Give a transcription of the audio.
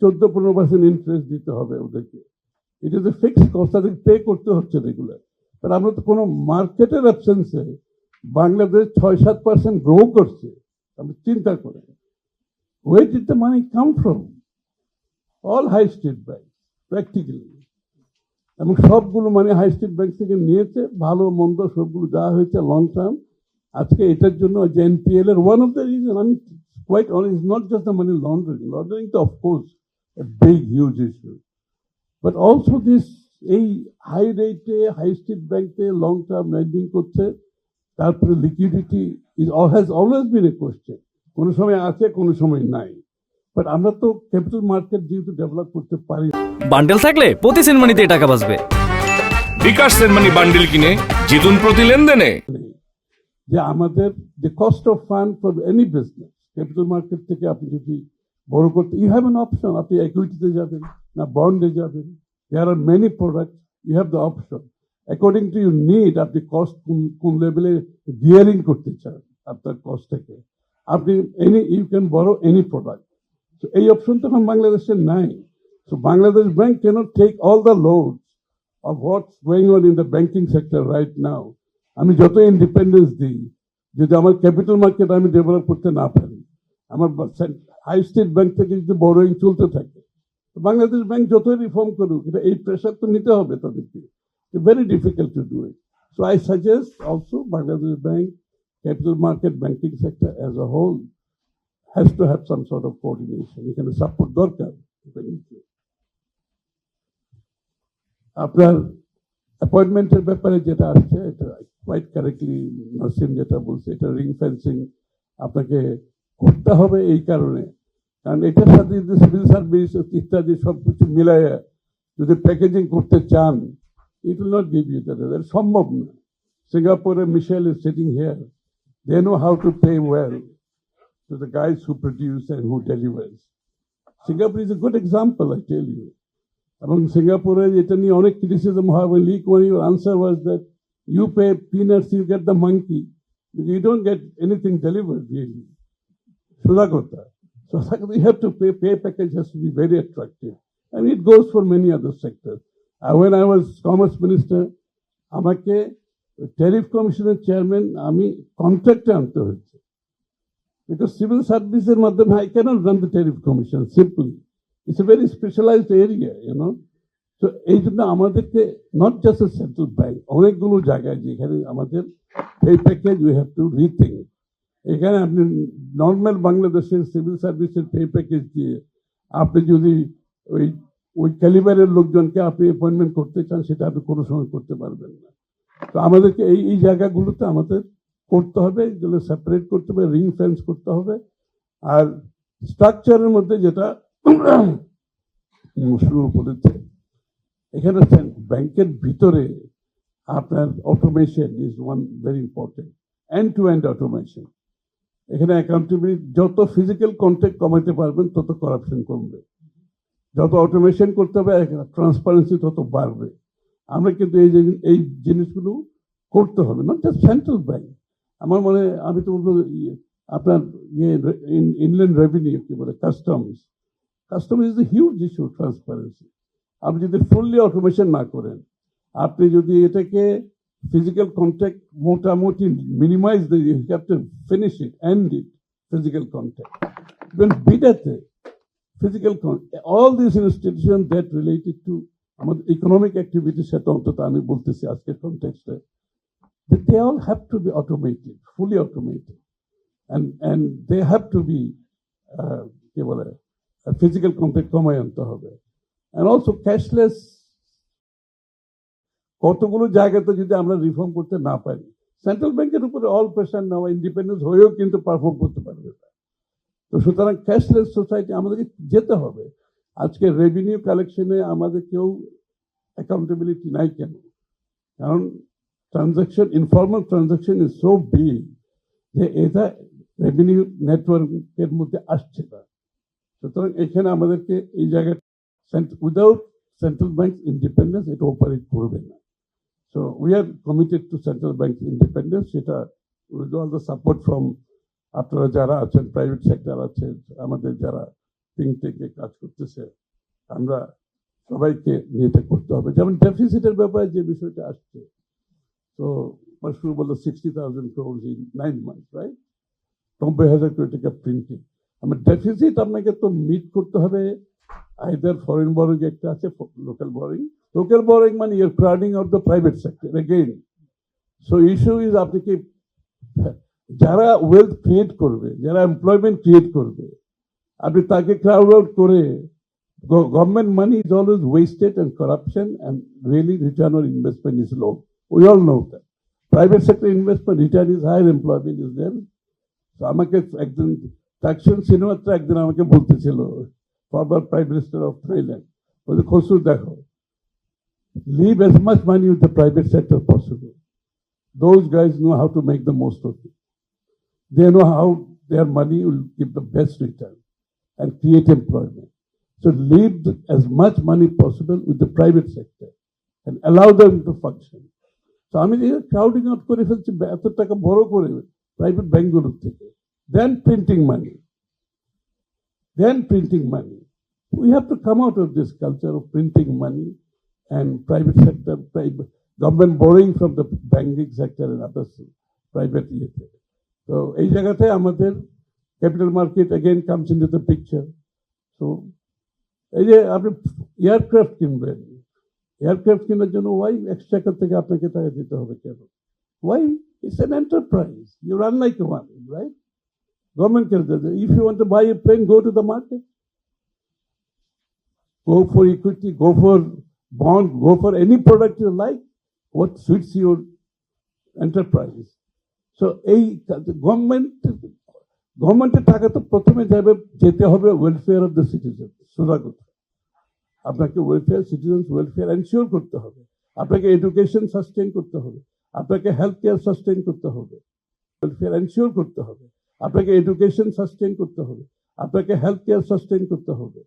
চোদ্দ পনেরো percent interest দিতে হবে ওদেরকে। এটা যে ফিক্সড কস্ট তাদের পে করতে হচ্ছে রেগুলার বাট আমরা তো কোনো মার্কেটের অ্যাবসেন্সে বাংলাদেশ ছয় সাত পার্সেন্ট গ্রো করছে। আপনি চিন্তা করেন। Where did the money come from all high street bank practically এবং সবগুলো মানে হাই স্ট্রিট ব্যাংক থেকে নিয়েছে, ভালো, মন্দ, সবগুলো দেওয়া হয়েছে লং টার্ম আজকে এটার জন্য যে এনপিএল এর ওয়ান অফ দ্য রিজন আমি quite honest not just the money laundering laundering তো of course a big huge issue but also this এই হাই রেটে হাই স্ট্রিট ব্যাংকে লং টার্ম লেন্ডিং করছে তারপরে liquidity is has always been a question কোনো সময় আছে কোনো সময় নাই। বাট আমরা তো ক্যাপিটাল মার্কেট যেহেতু ডেভেলপ করতে পারি বান্ডেল থাকলে প্রতি সেনমানিতে টাকা বাঁচবে। বিকাশ সেনমানি বান্ডিল কিনে জিতুন প্রতি লেনদেনে। যে আমাদের যে cost of fund for any business capital market থেকে আপনি যদি বড় করতে ইউ হ্যাভ এন অপশন আপনি ইকুইটিতে যাবেন না বন্ডে যাবেন। There are many product you have the option according to you need আপনি কস্ট কোন কোন লেভেলে গিয়ারিং করতে চান আপনার কস্ট থেকে। আপনি এনি ইউ ক্যান বড় এনি প্রোডাক্ট তো এই অপশন তো এখন বাংলাদেশের নাই। So Bangladesh bank can't take all the load of what's going on in the banking sector right now. আমি যত ইন্ডিপেন্ডেন্স দিই, যদি আমার ক্যাপিটাল মার্কেট আমি ডেভেলপ করতে না পারি আমার হাই স্টেট ব্যাংক থেকে যদি বড়োইং চলতে থাকে বাংলাদেশ ব্যাংক যতই রিফর্ম করুক, এটা এই প্রেশার তো নিতে হবে তাদেরকে। Very difficult to do it so I suggest also Bangladesh bank capital market banking sector as a whole has to have some sort of coordination এখানে সাপোর্ট দরকার আপনার অ্যাপয়েন্টমেন্টের ব্যাপারে যেটা আসছে, এটা কোয়াইট কারেক্টলি নার্সিম যেটা বলছে, এটা রিং ফেন্সিং আপনাকে করতে হবে এই কারণে কারণ এটার সাথে যদি সিভিল সার্ভিস ইত্যাদি সব কিছু মিলায় যদি প্যাকেজিং করতে চান it will not give you that সম্ভব না সিঙ্গাপুরে Michelle is sitting here they know how to pay well to the guys who produce and who delivers. Singapore is a good example, I tell you. এবং সিঙ্গাপুরে এটা নিয়ে অনেক criticism হয় when Lee Kuan Yew answer was that you pay peanuts, you get the monkey. You don't get anything delivered really. কথা So you have to pay, pay package has to be very attractive. And it goes for many other sectors. Uh, when I was commerce minister, আমাকে tariff কমিশনের chairman আমি কন্ট্রাক্টে আনতে হয়েছে। Because civil সার্ভিসের মাধ্যমে I can't run the tariff commission simply it's a very specialised area you know তো এই জন্য আমাদেরকে not just a central bank অনেকগুলো জায়গায় যেখানে আমাদের এই package we have to rethink এখানে আপনি নর্মাল বাংলাদেশের সিভিল সার্ভিসের পে প্যাকেজ দিয়ে আপনি যদি ওই ওই ক্যালিবারের লোকজনকে আপনি অ্যাপয়েন্টমেন্ট করতে চান, সেটা আপনি কোনো সময় করতে পারবেন না। তো আমাদেরকে এই এই জায়গাগুলোতে আমাদের করতে হবে, যেগুলো সেপারেট করতে হবে রিং ফেন্স করতে হবে। আর স্ট্রাকচারের মধ্যে যেটা শুরু করেছে, এখানে ব্যাংকের ভিতরে আপনার automation is one very important end to end automation এখানে অ্যাকাউন্টেবিলিটি যত ফিজিক্যাল কন্ট্যাক্ট কমাতে পারবেন তত করাপশন কমবে। যত অটোমেশন করতে হবে ট্রান্সপারেন্সি তত বাড়বে। আমরা কিন্তু এই এই জিনিসগুলো করতে হবে নট জাস্ট সেন্ট্রাল ব্যাংক আমার মনে আমি তো বলব ইয়ে, আপনার ইয়ে ইনল্যান্ড রেভিনিউ কি বলে customs customs is the huge issue transparency আপনি যদি ফুললি অটোমেশন না করেন আপনি যদি এটাকে ফিজিক্যাল কন্ট্যাক্ট মোটামুটি minimise you have to finish it end it physical contact even বিডাতে physical all this institution that related to আমাদের ইকোনমিক অ্যাক্টিভিটির সাথে অন্তত আমি বলতেছি আজকের কন্টেক্সটে that they all have to be automated, fully automated. And, and they have to be, uh, কি বলে, physical contact কমায় আনতে হবে। And also cashless, কতগুলো জায়গাতে যদি আমরা রিফর্ম করতে না পারি সেন্ট্রাল ব্যাংকের উপরে অল প্রেশার নেওয়া ইন্ডিপেন্ডেন্স হয়েও কিন্তু পারফর্ম করতে পারবে না। তো সুতরাং ক্যাশলেস সোসাইটি আমাদেরকে যেতে হবে। আজকে রেভিনিউ কালেকশনে আমাদের কেউ অ্যাকাউন্টেবিলিটি নাই কেন? কারণ transaction informal transaction is so big যে এটা রেভিনিউ নেটওয়ার্কের মধ্যে আসছে না। সুতরাং এখানে আমাদেরকে এই জায়গায় উইদাউট সেন্ট্রাল ব্যাংক ইন্ডিপেন্ডেন্স এটা অপারেট করবে না। So we are committed to central bank independence সেটা with all the support from আপনারা যারা আছেন প্রাইভেট সেক্টর আছে, আমাদের যারা থিঙ্ক থেকে কাজ করতেছে, আমরা সবাইকে নিয়ে করতে হবে। যেমন ডেফিসিটের ব্যাপারে যে বিষয়টা আসছে, তো শুরু বলল sixty thousand crores in nine month right নব্বই হাজার কোটি টাকা প্রিন্টিং আমার ডেফিসিট আপনাকে তো মিট করতে হবে আইদার ফরেন বরিং একটা আছে লোকাল বরিং লোকাল বরিং মানে your crowding of the private sector again so issue is আপনি কি যারা ওয়েলথ ক্রিয়েট করবে, যারা এমপ্লয়মেন্ট ক্রিয়েট করবে, আপনি তাকে ক্রাউড আউট করে government money is always wasted and corruption and really return on investment is low we all know that private sector investment return is higher employment is there তো আমাকে একজন তাকসুন সিনেমাত্র একদিন আমাকে বলতেছিল forward prime minister of Thailand বলছে, খসরু দেখো। leave as much money with the private sector possible. Those guys know how to make the most of it. They know how their money will give the best return and create employment. So leave the- as much money possible with the private sector and allow them to function. So আমি যে crowding out করে ফেলছি এত টাকা বড় করে private ব্যাংকগুলোর থেকে then printing money then printing money. We have to come out of this culture of printing money and private sector, private, government borrowing from the banking sector and others, private ইয়েতে তো এই জায়গাতে আমাদের capital market again comes in the picture তো এই যে আপনি aircraft কিনবেন এয়ারক্রাফট কেনার জন্য ওয়াই এক্সট্রাকার থেকে আপনাকে টাকা দিতে হবে কেন why it's an enterprise you run like one right Government can do that. If you want to buy a plane, go to the market. Go for equity, go for bond, go for any product you like, what suits your enterprise. So এই government গভর্নমেন্টের টাকা তো প্রথমে যাবে যেতে হবে welfare of the citizen সোজা কথা আপনাকে ওয়েলফেয়ার সিটিজেন্স ওয়েলফেয়ার এনশিওর করতে হবে। আপনাকে এডুকেশন সাস্টেন করতে হবে। আপনাকে হেলথ কেয়ার সাস্টেন করতে হবে। ওয়েলফেয়ার এনশিওর করতে হবে। আপনাকে এডুকেশন সাস্টেন করতে হবে। আপনাকে হেলথ কেয়ার সাস্টেন করতে হবে।